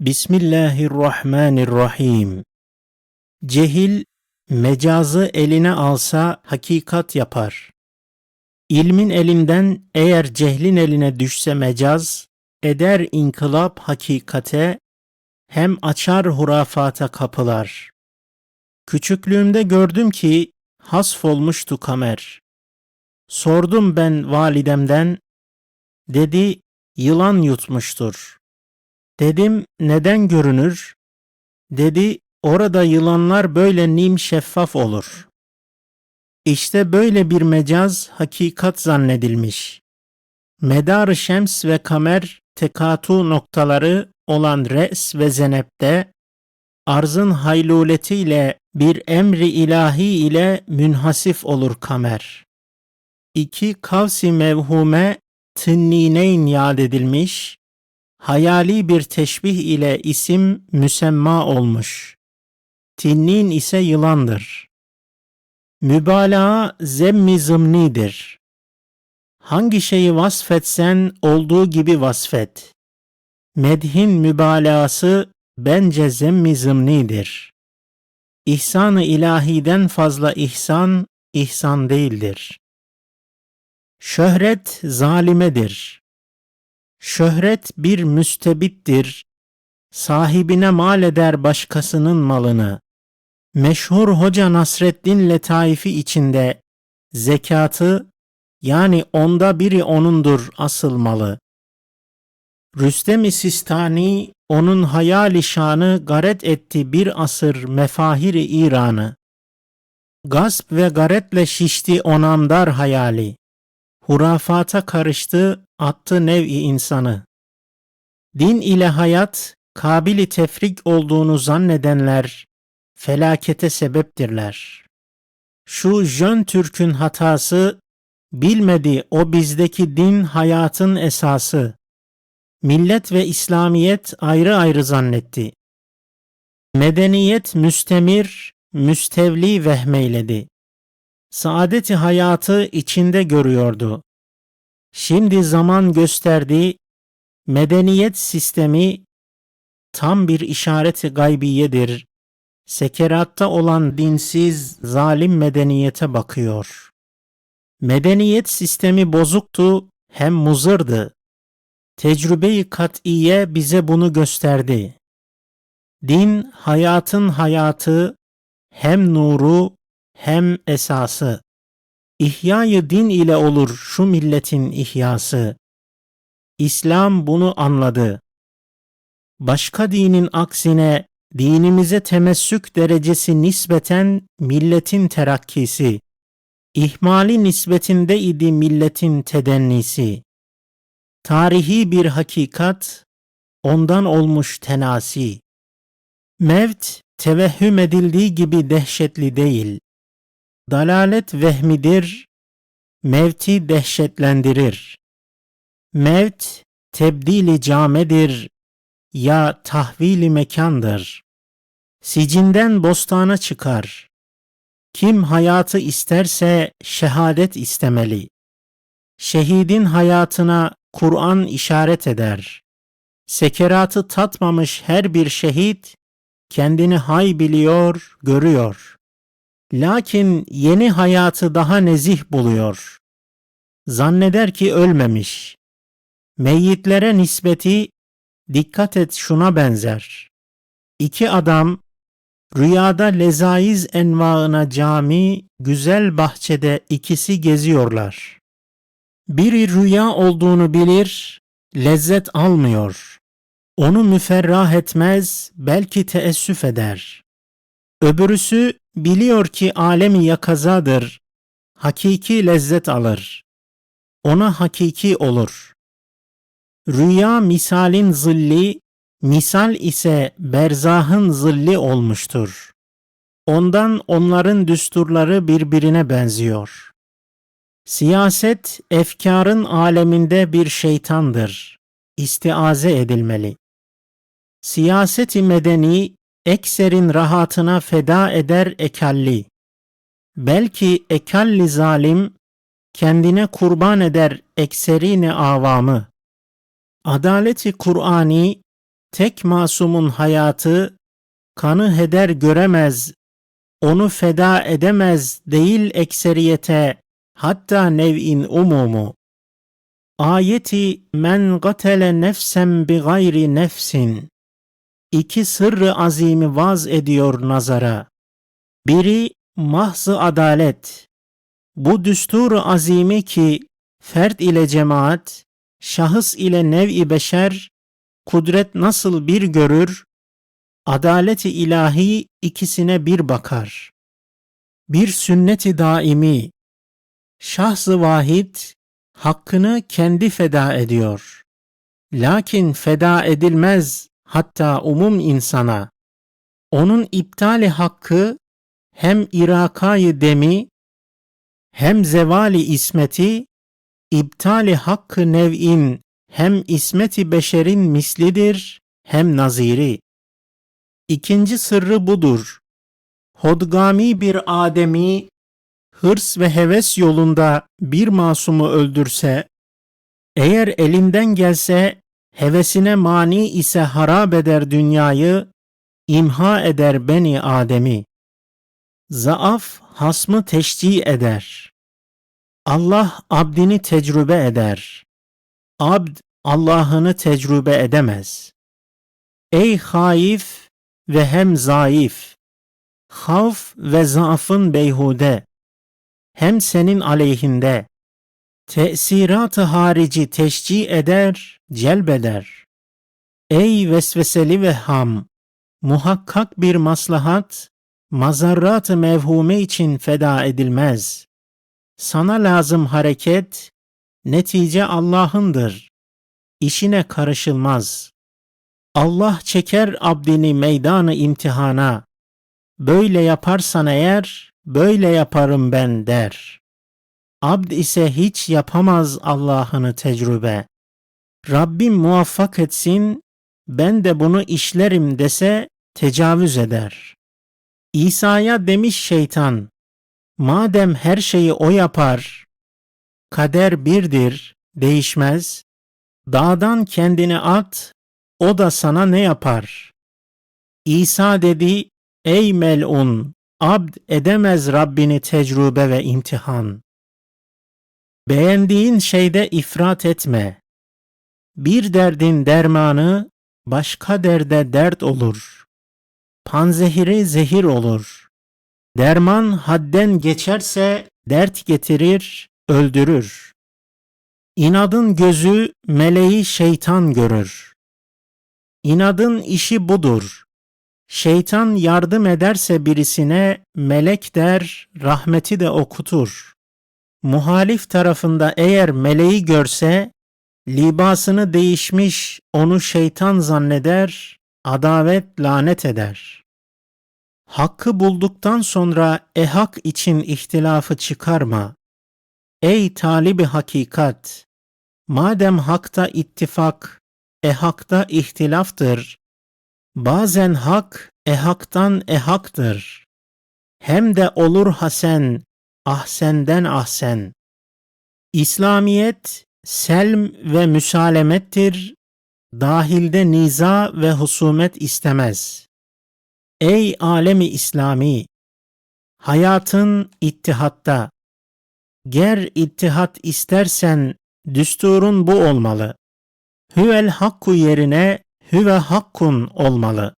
Bismillahirrahmanirrahim. Cehil mecazı eline alsa hakikat yapar. İlmin elinden eğer cehlin eline düşse mecaz, eder inkılap hakikate, hem açar hurafata kapılar. Küçüklüğümde gördüm ki hasf olmuştu kamer. Sordum ben validemden, dedi yılan yutmuştur. Dedim neden görünür? Dedi orada yılanlar böyle nim şeffaf olur. İşte böyle bir mecaz hakikat zannedilmiş. Medar-ı şems ve kamer tekatu noktaları olan res ve zenepte arzın hayluletiyle bir emri ilahi ile münhasif olur kamer. İki kavsi mevhume tınnineyn yad edilmiş, hayali bir teşbih ile isim müsemma olmuş. Tinnin ise yılandır. Mübalağa zemmi zımnidir. Hangi şeyi vasfetsen olduğu gibi vasfet. Medhin mübalağası bence zemmi zımnidir. İhsan-ı ilahiden fazla ihsan, ihsan değildir. Şöhret zalimedir. Şöhret bir müstebittir. Sahibine mal eder başkasının malını. Meşhur Hoca Nasreddin letaifi içinde zekatı yani onda biri onundur asıl malı. Rüstem-i Sistani onun hayali şanı garet etti bir asır mefahiri İran'ı. Gasp ve garetle şişti onamdar hayali. Hurafata karıştı, attı nev'i insanı. Din ile hayat, kabili tefrik olduğunu zannedenler, felakete sebeptirler. Şu jön Türk'ün hatası, bilmedi o bizdeki din hayatın esası. Millet ve İslamiyet ayrı ayrı zannetti. Medeniyet müstemir, müstevli vehmeyledi. Saadeti hayatı içinde görüyordu. Şimdi zaman gösterdi, medeniyet sistemi tam bir işareti gaybiyedir. Sekeratta olan dinsiz, zalim medeniyete bakıyor. Medeniyet sistemi bozuktu, hem muzırdı. Tecrübe-i kat'iye bize bunu gösterdi. Din hayatın hayatı, hem nuru hem esası. İhyayı din ile olur şu milletin ihyası. İslam bunu anladı. Başka dinin aksine dinimize temessük derecesi nispeten milletin terakkisi. İhmali nispetinde idi milletin tedennisi. Tarihi bir hakikat ondan olmuş tenasi. Mevt tevehhüm edildiği gibi dehşetli değil. Dalalet vehmidir, mevti dehşetlendirir. Mevt tebdili camedir ya tahvili mekandır. Sicinden bostana çıkar. Kim hayatı isterse şehadet istemeli. Şehidin hayatına Kur'an işaret eder. Sekeratı tatmamış her bir şehit kendini hay biliyor, görüyor. Lakin yeni hayatı daha nezih buluyor. Zanneder ki ölmemiş. Meyyitlere nispeti dikkat et şuna benzer. İki adam rüyada lezaiz envaına cami, güzel bahçede ikisi geziyorlar. Biri rüya olduğunu bilir, lezzet almıyor. Onu müferrah etmez, belki teessüf eder. Öbürüsü biliyor ki alemi yakazadır, hakiki lezzet alır. Ona hakiki olur. Rüya misalin zilli, misal ise berzahın zilli olmuştur. Ondan onların düsturları birbirine benziyor. Siyaset efkarın aleminde bir şeytandır. İstiaze edilmeli. Siyaseti medeni ekserin rahatına feda eder ekalli. Belki ekalli zalim kendine kurban eder ekserini avamı. Adaleti Kur'ani tek masumun hayatı kanı heder göremez, onu feda edemez değil ekseriyete, hatta nev'in umumu. Ayeti men gatele nefsen bi gayri nefsin. İki sırrı azimi vaz ediyor nazara. Biri mahzı adalet. Bu düsturu azimi ki fert ile cemaat, şahıs ile nev'i beşer, kudret nasıl bir görür, adaleti ilahi ikisine bir bakar. Bir sünneti daimi, şahs-ı vahid hakkını kendi feda ediyor. Lakin feda edilmez hatta umum insana. Onun iptali hakkı hem irakayı demi hem zevali ismeti iptali hakkı nev'in hem ismeti beşerin mislidir hem naziri. İkinci sırrı budur. Hodgami bir ademi hırs ve heves yolunda bir masumu öldürse, eğer elinden gelse hevesine mani ise harap eder dünyayı, imha eder beni Adem'i. Zaaf hasmı teşcih eder. Allah abdini tecrübe eder. Abd Allah'ını tecrübe edemez. Ey haif ve hem zayıf, havf ve zaafın beyhude, hem senin aleyhinde, tesirat-ı harici teşcih eder, celbeder. Ey vesveseli ve ham, muhakkak bir maslahat, mazarrat-ı mevhume için feda edilmez. Sana lazım hareket, netice Allah'ındır. İşine karışılmaz. Allah çeker abdini meydanı imtihana. Böyle yaparsan eğer, böyle yaparım ben der. Abd ise hiç yapamaz Allah'ını tecrübe. Rabbim muvaffak etsin, ben de bunu işlerim dese tecavüz eder. İsa'ya demiş şeytan, madem her şeyi o yapar, kader birdir, değişmez, dağdan kendini at, o da sana ne yapar? İsa dedi, ey melun, abd edemez Rabbini tecrübe ve imtihan. Beğendiğin şeyde ifrat etme. Bir derdin dermanı başka derde dert olur. Panzehiri zehir olur. Derman hadden geçerse dert getirir, öldürür. İnadın gözü meleği şeytan görür. İnadın işi budur. Şeytan yardım ederse birisine melek der, rahmeti de okutur. Muhalif tarafında eğer meleği görse, libasını değişmiş onu şeytan zanneder, adavet lanet eder. Hakkı bulduktan sonra ehak için ihtilafı çıkarma. Ey talibi hakikat! Madem hakta ittifak, ehakta ihtilaftır, bazen hak ehaktan ehaktır. Hem de olur hasen, ahsenden ahsen. İslamiyet selm ve müsalemettir, dahilde niza ve husumet istemez. Ey alemi İslami! Hayatın ittihatta. Ger ittihat istersen düsturun bu olmalı. Hüvel hakku yerine hüve hakkun olmalı.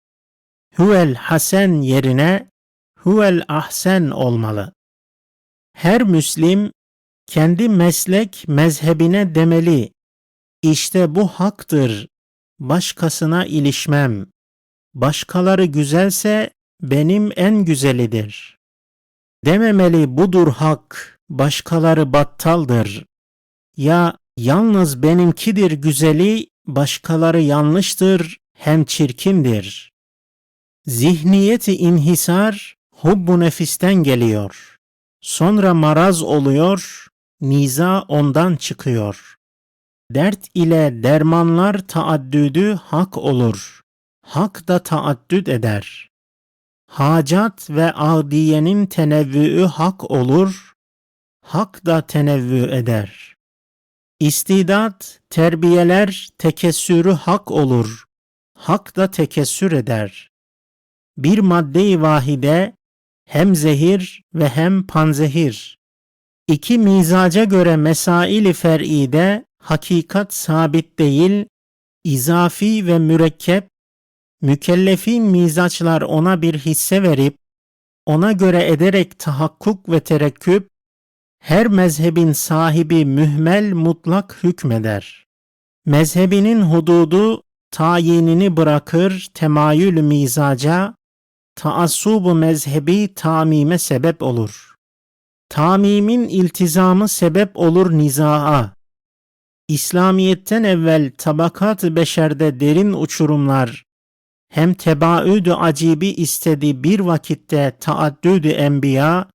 Hüvel hasen yerine huvel ahsen olmalı. Her Müslim kendi meslek mezhebine demeli. İşte bu haktır. Başkasına ilişmem. Başkaları güzelse benim en güzelidir. Dememeli budur hak, başkaları battaldır. Ya yalnız benimkidir güzeli, başkaları yanlıştır, hem çirkindir. Zihniyeti inhisar, hubbu nefisten geliyor. Sonra maraz oluyor, niza ondan çıkıyor. Dert ile dermanlar taaddüdü hak olur. Hak da taaddüd eder. Hacat ve adiyenin tenevvüü hak olur. Hak da tenevvü eder. İstidat, terbiyeler, tekessürü hak olur. hak da tekessür eder. Bir madde-i vahide hem zehir ve hem panzehir. İki mizaca göre mesail-i fer'ide hakikat sabit değil, izafi ve mürekkep, mükellefin mizaçlar ona bir hisse verip, ona göre ederek tahakkuk ve terekküp, her mezhebin sahibi mühmel mutlak hükmeder. Mezhebinin hududu tayinini bırakır temayül mizaca, taassubu mezhebi tamime sebep olur. Tamimin iltizamı sebep olur nizaa. İslamiyetten evvel tabakat-ı beşerde derin uçurumlar, hem tebaüdü acibi istedi bir vakitte taaddüdü enbiya,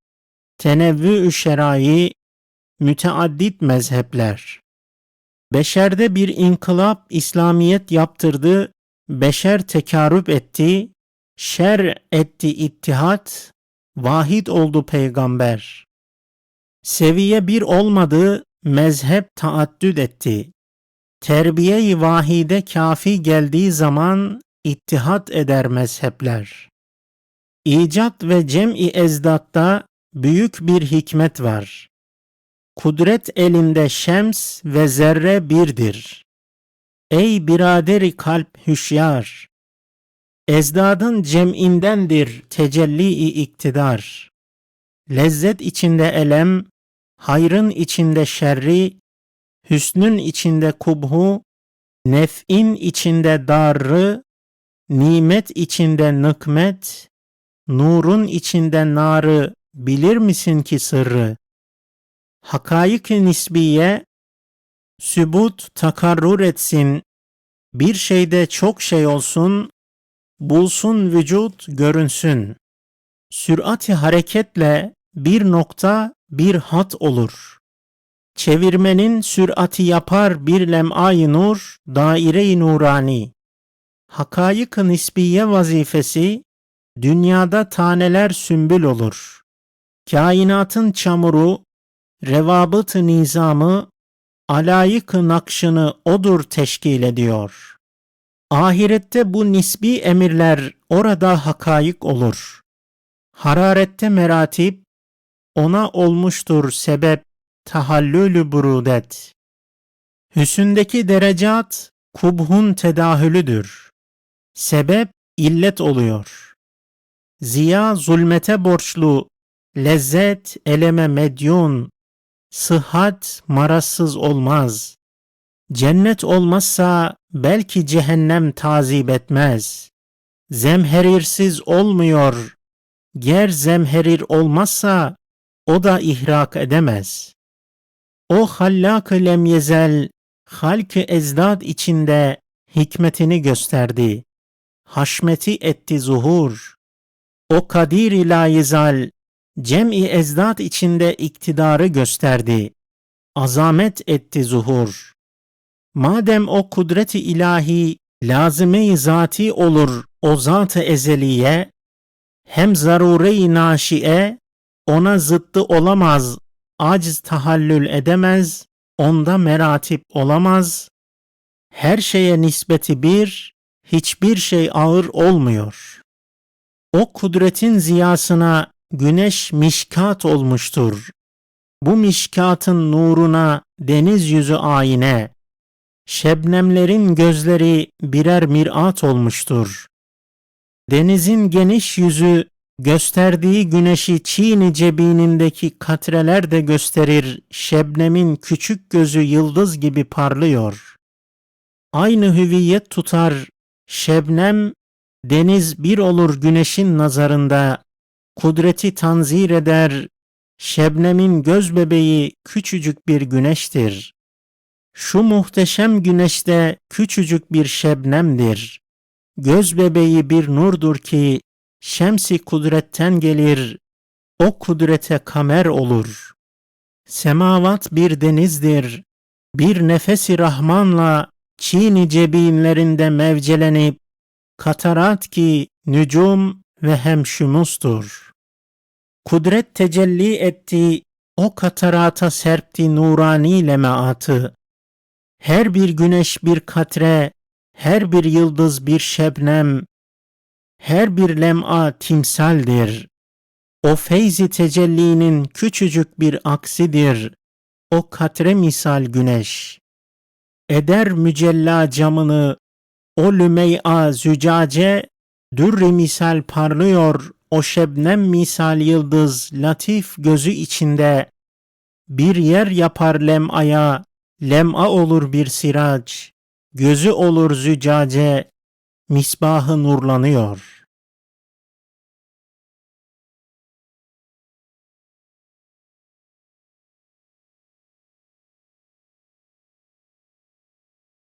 tenevvü şerai, müteaddit mezhepler. Beşerde bir inkılap İslamiyet yaptırdı, beşer tekarüp etti, şer etti ittihat, vahid oldu peygamber. Seviye bir olmadı, mezhep taaddüd etti. Terbiye-i vahide kafi geldiği zaman ittihat eder mezhepler. İcat ve cem'i ezdatta büyük bir hikmet var. Kudret elinde şems ve zerre birdir. Ey biraderi kalp hüşyar! Ezdadın cem'indendir tecelli-i iktidar. Lezzet içinde elem, hayrın içinde şerri, hüsnün içinde kubhu, nef'in içinde darrı, nimet içinde nıkmet, nurun içinde narı bilir misin ki sırrı? Hakayık-ı nisbiye, sübut takarrur etsin, bir şeyde çok şey olsun, bulsun vücut görünsün. Sürati hareketle bir nokta bir hat olur. Çevirmenin sürati yapar bir lem'ay nur, daire-i nurani. Hakayık-ı nisbiye vazifesi, dünyada taneler sümbül olur. Kainatın çamuru, revabıt-ı nizamı, alayık-ı nakşını odur teşkil ediyor. Ahirette bu nisbi emirler orada hakayık olur. Hararette meratip, ona olmuştur sebep tahallülü burudet. Hüsündeki derecat kubhun tedahülüdür. Sebep illet oluyor. Ziya zulmete borçlu, lezzet eleme medyun, sıhhat marazsız olmaz. Cennet olmazsa belki cehennem tazip etmez. Zemherirsiz olmuyor. Ger zemherir olmazsa o da ihrak edemez. O hallak-ı lemyezel, halk-ı ezdad içinde hikmetini gösterdi. Haşmeti etti zuhur. O kadir-i layizal, cem-i ezdad içinde iktidarı gösterdi. Azamet etti zuhur. Madem o kudreti ilahi lazime-i zati olur o zat-ı ezeliye, hem zarure-i naşiye ona zıttı olamaz, aciz tahallül edemez, onda meratip olamaz. Her şeye nispeti bir, hiçbir şey ağır olmuyor. O kudretin ziyasına güneş mişkat olmuştur. Bu mişkatın nuruna deniz yüzü ayine, şebnemlerin gözleri birer mirat olmuştur. Denizin geniş yüzü gösterdiği güneşi çiğni cebinindeki katreler de gösterir, şebnemin küçük gözü yıldız gibi parlıyor. Aynı hüviyet tutar, şebnem, deniz bir olur güneşin nazarında, kudreti tanzir eder, şebnemin göz bebeği küçücük bir güneştir. Şu muhteşem güneşte küçücük bir şebnemdir. Göz bebeği bir nurdur ki şemsi kudretten gelir, o kudrete kamer olur. Semavat bir denizdir, bir nefesi Rahmanla çiğni cebinlerinde mevcelenip, katarat ki nücum ve hemşumustur. Kudret tecelli etti, o katarata serpti nurani lemaatı. Her bir güneş bir katre, Her bir yıldız bir şebnem, her bir lem'a timsaldir. O feyzi tecellinin küçücük bir aksidir. O katre misal güneş. Eder mücella camını, o lümey'a zücace, dürri misal parlıyor, o şebnem misal yıldız, latif gözü içinde. Bir yer yapar lem'aya, lem'a olur bir sirac, gözü olur zücace, misbahı nurlanıyor.